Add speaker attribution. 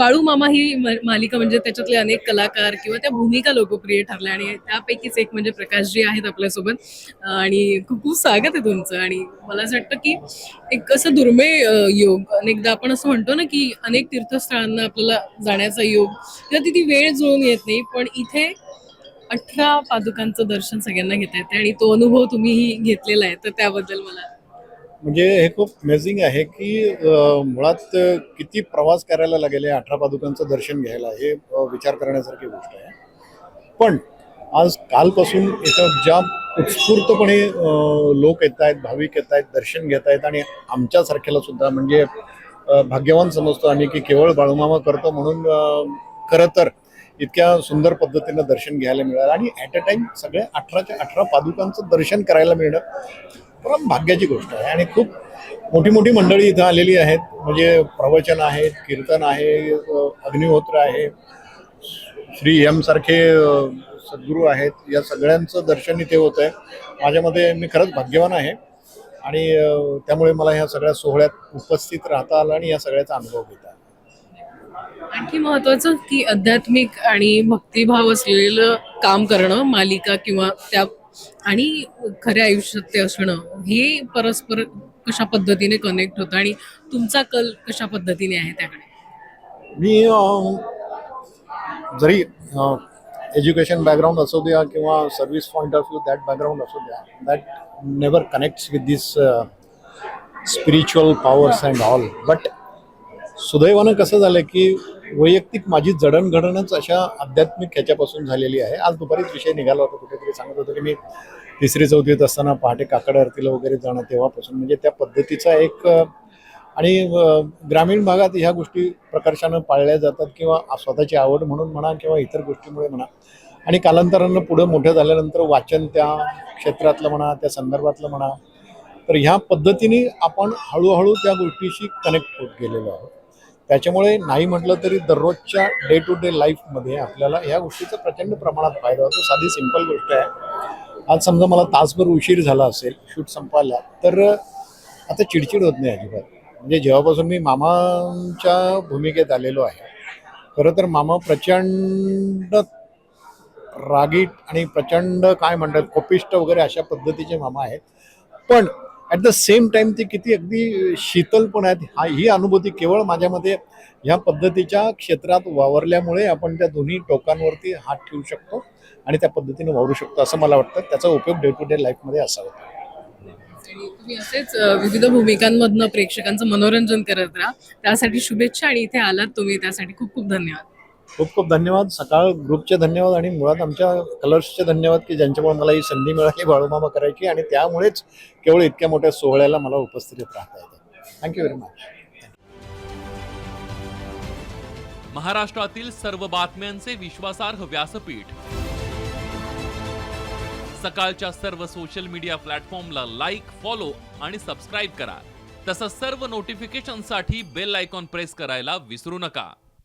Speaker 1: बाळू मामा ही म- मालिका म्हणजे त्याच्यातले अनेक कलाकार किंवा त्या भूमिका लोकप्रिय ठरल्या आणि त्यापैकीच एक म्हणजे प्रकाशजी आहेत आपल्यासोबत. आणि खूप खूप स्वागत आहे तुमचं. आणि मला असं वाटतं की एक असं दुर्मिळ योग अनेकदा आपण असं म्हणतो ना की अनेक तीर्थस्थळांना आपल्याला जाण्याचा योग किंवा तिथे वेळ जुळून येत नाही पण इथे अठरा पादुकांचं दर्शन सगळ्यांना घेता येते आणि तो अनुभव तुम्हीही घेतलेला आहे. तर त्याबद्दल मला
Speaker 2: म्हणजे हे खूप अमेझिंग आहे की मुळात किती प्रवास करायला लागेल या अठरा पादुकांचं दर्शन घ्यायला हे विचार करण्यासारखी गोष्ट आहे. पण आज कालपासून इथं ज्या उत्स्फूर्तपणे लोक येत आहेत भाविक येत आहेत दर्शन घेत आहेत आणि आमच्यासारख्याला सुद्धा म्हणजे भाग्यवान समजतो आम्ही की केवळ बाळूमामा करतो म्हणून खरं तर इतक्या सुंदर पद्धतीनं दर्शन घ्यायला मिळालं. आणि ॲट अ टाईम सगळ्या अठराच्या अठरा पादुकांचं दर्शन करायला मिळणं परम भाग्याची गोष्ट आहे. आणि खूप मोठी मोठी मंडळी इथं आलेली आहेत. म्हणजे प्रवचन आहेत कीर्तन आहे अग्निहोत्र आहे. श्री एम सारखे सद्गुरू आहेत. या सगळ्यांचं दर्शन इथे होत आहे. माझ्यामध्ये मी खरंच भाग्यवान आहे. आणि त्यामुळे मला ह्या सगळ्या सोहळ्यात उपस्थित राहता आलं आणि या सगळ्याचा अनुभव घेता आला.
Speaker 1: आणखी महत्वाचं की आध्यात्मिक आणि भक्तिभाव असलेलं काम करणं मालिका किंवा त्या आणि खऱ्या आयुष्यात ते असणं हे परस्पर कशा पद्धतीने कनेक्ट होतं आणि तुमचा कल कशा पद्धतीने आहे त्याकडे?
Speaker 2: मी जरी एज्युकेशन बॅकग्राऊंड असू द्या किंवा service point of view that background असू द्या that never connects with this spiritual powers and all but सुदैवानं कसं झालं की वैयक्तिक माझी जडणघडणच अशा आध्यात्मिक ह्याच्यापासून झालेली आहे. आज दुपारीच विषय निघाला होता कुठेतरी सांगत होतो की मी तिसरी चौथीत असताना पहाटे काकड आरतीला वगैरे जाणं तेव्हापासून. म्हणजे त्या पद्धतीचा एक आणि ग्रामीण भागात ह्या गोष्टी प्रकर्षानं पाळल्या जातात किंवा स्वतःची आवड म्हणून म्हणा किंवा इतर गोष्टीमुळे म्हणा. आणि कालांतरानं पुढं मोठं झाल्यानंतर वाचन त्या क्षेत्रातलं म्हणा त्या संदर्भातलं म्हणा. तर ह्या पद्धतीने आपण हळूहळू त्या गोष्टीशी कनेक्ट होत गेलेलो आहोत. त्याच्यामुळे नाही म्हटलं तरी दररोजच्या डे टू डे लाईफमध्ये आपल्याला ह्या गोष्टीचा प्रचंड प्रमाणात फायदा होतो. साधी सिंपल गोष्ट आहे. आज समजा मला तासभर उशीर झाला असेल शूट संपायला तर आता चिडचिड होत नाही अजिबात. म्हणजे जेव्हापासून मी मामांच्या भूमिकेत आलेलो आहे खरं तर मामा प्रचंड रागीट आणि प्रचंड काय म्हणतात कोपिष्ट वगैरे अशा पद्धतीचे मामा आहेत. पण ॲट द सेम टाईम ते किती अगदी शीतल पण आहेत. हा ही अनुभूती केवळ माझ्यामध्ये ह्या पद्धतीच्या क्षेत्रात वावरल्यामुळे आपण त्या दोन्ही टोकांवरती हात ठेवू शकतो आणि त्या पद्धतीने वावरू शकतो असं मला वाटतं. त्याचा उपयोग डे टू डे लाईफमध्ये असावा.
Speaker 1: तुम्ही असेच विविध भूमिकांमधनं प्रेक्षकांचं मनोरंजन करत राहा. त्यासाठी शुभेच्छा आणि इथे आलात तुम्ही. त्यासाठी खूप खूप धन्यवाद.
Speaker 2: खूप खूप धन्यवाद. सकाळ ग्रुपचे धन्यवाद आणि मुळात आमच्या कलर्सचे धन्यवाद की ज्यांच्यामुळे मला ही संधी मिळाली बाळूमामा करायची आणि त्यामुळेच केवळ इतक्या मोठ्या सोहळ्याला मला उपस्थित राहता येतं. थँक्यू व्हेरी मच
Speaker 3: महाराष्ट्रातील सर्व बातम्यांचे विश्वासार्ह व्यासपीठ. सकाळच्या सर्व सोशल मीडिया प्लॅटफॉर्मला लाईक फॉलो आणि सबस्क्राईब करा. तसंच सर्व नोटिफिकेशनसाठी बेल आयकॉन प्रेस करायला विसरू नका.